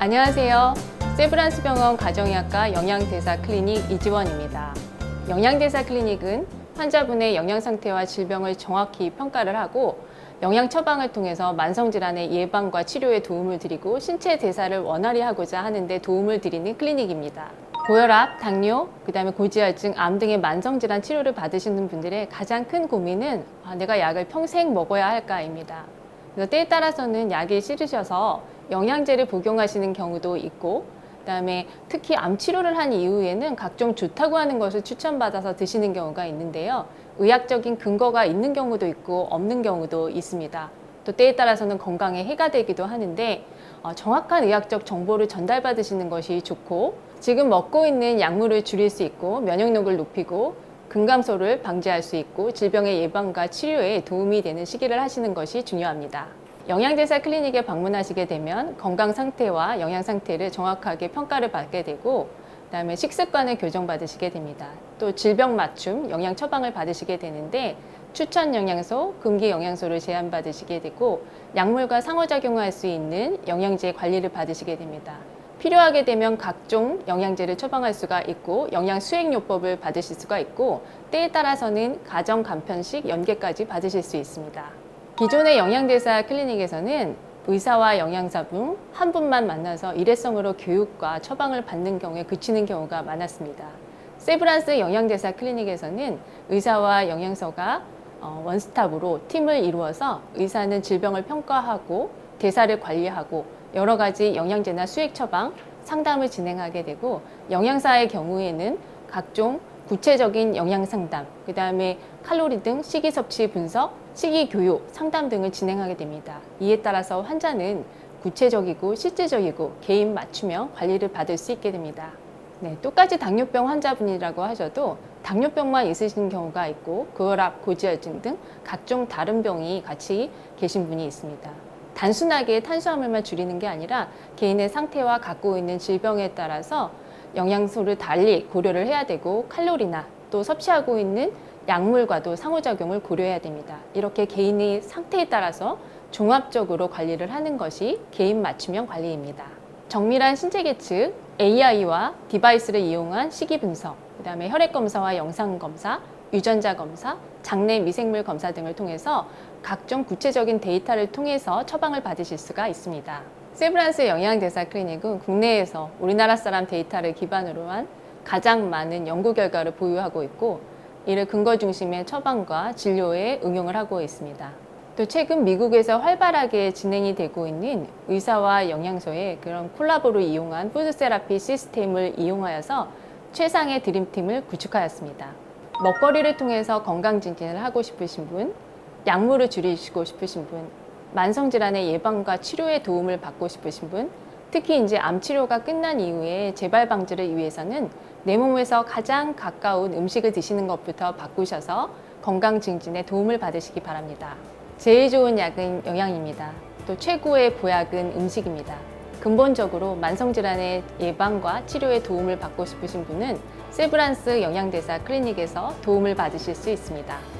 안녕하세요. 세브란스 병원 가정의학과 영양대사 클리닉 이지원입니다. 영양대사 클리닉은 환자분의 영양 상태와 질병을 정확히 평가를 하고 영양 처방을 통해서 만성 질환의 예방과 치료에 도움을 드리고 신체 대사를 원활히 하고자 하는데 도움을 드리는 클리닉입니다. 고혈압, 당뇨, 그다음에 고지혈증, 암 등의 만성 질환 치료를 받으시는 분들의 가장 큰 고민은 아, 내가 약을 평생 먹어야 할까입니다. 그래서 때에 따라서는 약이 싫으셔서 영양제를 복용하시는 경우도 있고 그다음에 특히 암 치료를 한 이후에는 각종 좋다고 하는 것을 추천받아서 드시는 경우가 있는데요. 의학적인 근거가 있는 경우도 있고 없는 경우도 있습니다. 또 때에 따라서는 건강에 해가 되기도 하는데 어, 정확한 의학적 정보를 전달받으시는 것이 좋고 지금 먹고 있는 약물을 줄일 수 있고 면역력을 높이고 근감소를 방지할 수 있고 질병의 예방과 치료에 도움이 되는 시기를 하시는 것이 중요합니다. 영양대사 클리닉에 방문하시게 되면 건강 상태와 영양 상태를 정확하게 평가를 받게 되고 그다음에 식습관을 교정받으시게 됩니다. 또 질병 맞춤 영양 처방을 받으시게 되는데 추천 영양소, 금기 영양소를 제한받으시게 되고 약물과 상호작용할 수 있는 영양제 관리를 받으시게 됩니다. 필요하게 되면 각종 영양제를 처방할 수가 있고 영양 수행요법을 받으실 수가 있고 때에 따라서는 가정 간편식 연계까지 받으실 수 있습니다. 기존의 영양대사 클리닉에서는 의사와 영양사분 한 분만 만나서 일회성으로 교육과 처방을 받는 경우에 그치는 경우가 많았습니다. 세브란스 영양대사 클리닉에서는 의사와 영양서가 어, 원스톱으로 팀을 이루어서 의사는 질병을 평가하고 대사를 관리하고 여러 가지 영양제나 수액 처방, 상담을 진행하게 되고 영양사의 경우에는 각종 구체적인 영양 상담, 그 다음에 칼로리 등 식이 섭취 분석, 식이 교육, 상담 등을 진행하게 됩니다. 이에 따라서 환자는 구체적이고 실질적이고 개인 맞춤형 관리를 받을 수 있게 됩니다. 네, 똑같이 당뇨병 환자분이라고 하셔도 당뇨병만 있으신 경우가 있고 고혈압, 고지혈증 등 각종 다른 병이 같이 계신 분이 있습니다. 단순하게 탄수화물만 줄이는 게 아니라 개인의 상태와 갖고 있는 질병에 따라서 영양소를 달리 고려를 해야 되고 칼로리나 또 섭취하고 있는 약물과도 상호작용을 고려해야 됩니다. 이렇게 개인의 상태에 따라서 종합적으로 관리를 하는 것이 개인 맞춤형 관리입니다. 정밀한 신체 계측, AI와 디바이스를 이용한 식이 분석, 그다음에 혈액 검사와 영상 검사, 유전자 검사, 장내 미생물 검사 등을 통해서 각종 구체적인 데이터를 통해서 처방을 받으실 수가 있습니다. 세브란스 영양대사 클리닉은 국내에서 우리나라 사람 데이터를 기반으로 한 가장 많은 연구 결과를 보유하고 있고 이를 근거 중심의 처방과 진료에 응용을 하고 있습니다. 또 최근 미국에서 활발하게 진행이 되고 있는 의사와 영양소의 그런 콜라보를 이용한 푸드 세라피 시스템을 이용하여서 최상의 드림팀을 구축하였습니다. 먹거리를 통해서 건강 증진을 하고 싶으신 분, 약물을 줄이시고 싶으신 분, 만성 질환의 예방과 치료에 도움을 받고 싶으신 분, 특히 이제 암 치료가 끝난 이후에 재발 방지를 위해서는 내 몸에서 가장 가까운 음식을 드시는 것부터 바꾸셔서 건강 증진에 도움을 받으시기 바랍니다. 제일 좋은 약은 영양입니다. 또 최고의 보약은 음식입니다. 근본적으로 만성 질환의 예방과 치료에 도움을 받고 싶으신 분은 세브란스 영양대사 클리닉에서 도움을 받으실 수 있습니다.